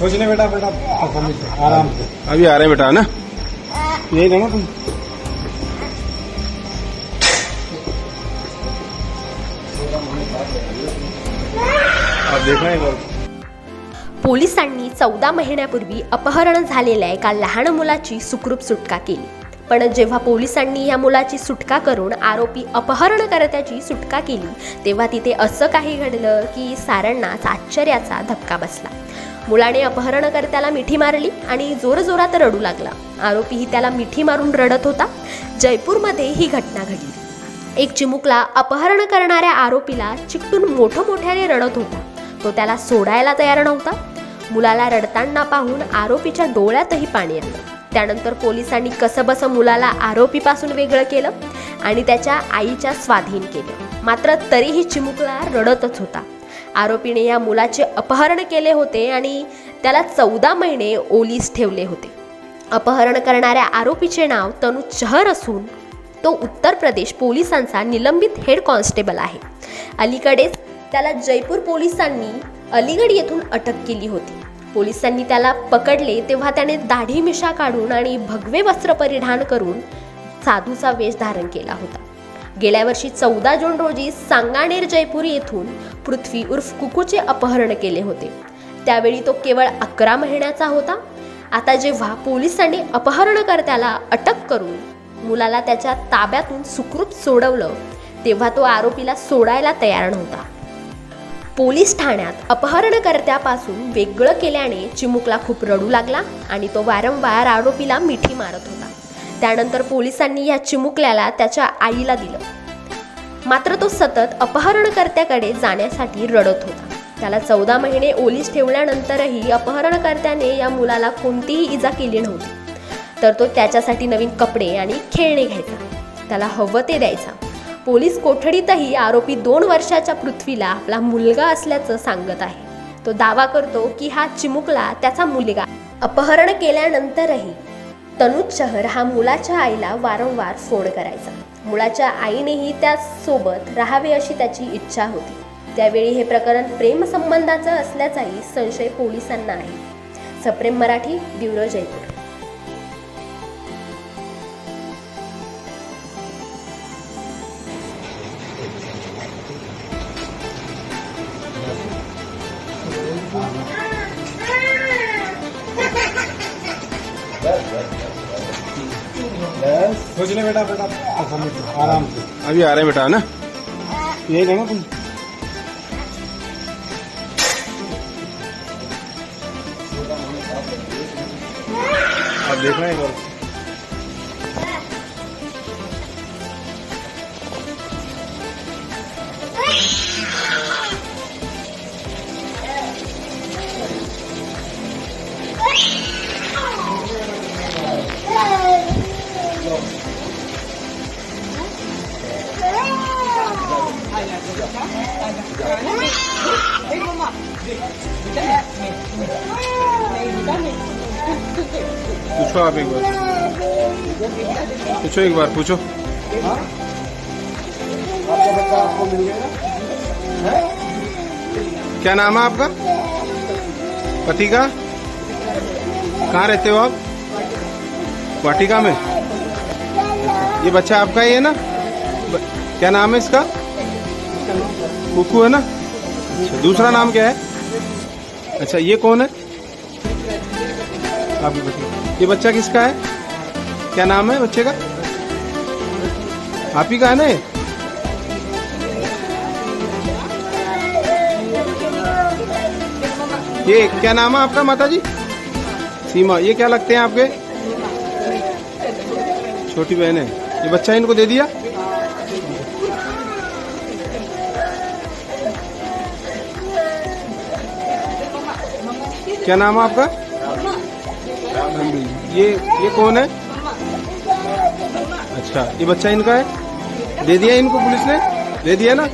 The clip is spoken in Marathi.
कुछ नहीं बेटा बेटा आराम से. अभी आ रहे बेटा है ना? यही लेना तुम? आप देखना एक बार. पोलिसांनी चौदा महिन्यापूर्वी अपहरण झालेल्या एका लहान मुलाची सुखरूप सुटका केली. पण जेव्हा पोलिसांनी या मुलाची सुटका करून आरोपी अपहरणकर्त्याची सुटका केली तेव्हा तिथे असं काही घडलं की सारांनाच आश्चर्याचा धक्का बसला. मुलाने अपहरणकर्त्याला मिठी मारली आणि जोरजोरात रडू लागला. आरोपीही त्याला मिठी मारून रडत होता. जयपूरमध्ये ही घटना घडली. एक चिमुकला अपहरण करणाऱ्या आरोपीला चिकटून मोठं मोठ्याने रडत होता. तो त्याला सोडायला तयार नव्हता. मुलाला रडताना पाहून आरोपीच्या डोळ्यातही पाणी आलं. त्यानंतर पोलिसांनी कसंबसं मुलाला आरोपीपासून वेगळं केलं आणि त्याच्या आईच्या स्वाधीन केलं. मात्र तरीही चिमुकला रडतच होता. आरोपीने या मुलाचे अपहरण केले होते आणि त्याला चौदा महिने ओलीस ठेवले होते. अपहरण करणाऱ्या आरोपीचे नाव तनु चहर असून तो उत्तर प्रदेश पोलिसांचा निलंबित हेड कॉन्स्टेबल आहे. अलीकडेच त्याला जयपूर पोलिसांनी अलीगड येथून अटक केली होती. पोलिसांनी त्याला पकडले तेव्हा त्याने दाढी मिशा काढून आणि भगवे वस्त्र परिधान करून साधूचा वेश धारण केला होता. गेल्या वर्षी चौदा जून रोजी सांगानेर जयपूर येथून पृथ्वी उर्फ कुकूचे अपहरण केले होते. त्यावेळी तो केवळ अकरा महिन्याचा होता. आता जेव्हा पोलिसांनी अपहरणकर्त्याला अटक करून मुलाला त्याच्या ताब्यातून सुखरूप सोडवलं तेव्हा तो आरोपीला सोडायला तयार नव्हता. पोलीस ठाण्यात अपहरणकर्त्यापासून वेगळं केल्याने चिमुकला खूप रडू लागला आणि तो वारंवार आरोपीला मिठी मारत होता. त्यानंतर पोलिसांनी या चिमुकल्याला त्याच्या आईला दिलं. मात्र तो सतत अपहरणकर्त्याकडे जाण्यासाठी रडत होता. त्याला चौदा महिने ओलीस ठेवल्यानंतरही अपहरणकर्त्याने या मुलाला कोणतीही इजा केली नव्हती. तर तो त्याच्यासाठी नवीन कपडे आणि खेळणे घ्यायचा. त्याला हवं ते द्यायचा. पोलीस कोठडीतही आरोपी दोन वर्षाच्या पृथ्वीला आपला मुलगा असल्याचं सांगत आहे. तो दावा करतो की हा चिमुकला त्याचा मुलगा. अपहरण केल्यानंतरही तनुज शहर हा मुलाच्या आईला वारंवार फोन करायचा. मुलाच्या आईनेही त्यासोबत राहावे अशी त्याची इच्छा होती. त्यावेळी हे प्रकरण प्रेमसंबंधाचं असल्याचाही संशय पोलिसांना आहे. सप्रेम मराठी ब्युरो जयपूर. कुछ ले बेटा बेटा आराम से। अभी आ रहे हैं बेटा है ना? ये लेना तुम। आप देखना एक बार। पूछो आप एक बार। पूछो एक बार, पूछो। क्या नाम है आपका? पति का कहाँ रहते हो आप? वाटिका में। ये बच्चा आपका ही है ना? क्या नाम है इसका? कुकू है ना? अच्छा दूसरा नाम क्या है? अच्छा ये कौन है? बच्ची ये बच्चा किसका है? क्या नाम है बच्चे का? आप ही का है ना ये? क्या नाम है आपका माता जी सीमा, ये क्या लगते हैं आपके? छोटी बहन है। ये बच्चा इनको दे दिया? क्या नाम है आपका? ये ये कौन है? अच्छा ये बच्चा इनका है? दे दिया इनको पुलिस ने? दे दिया ना?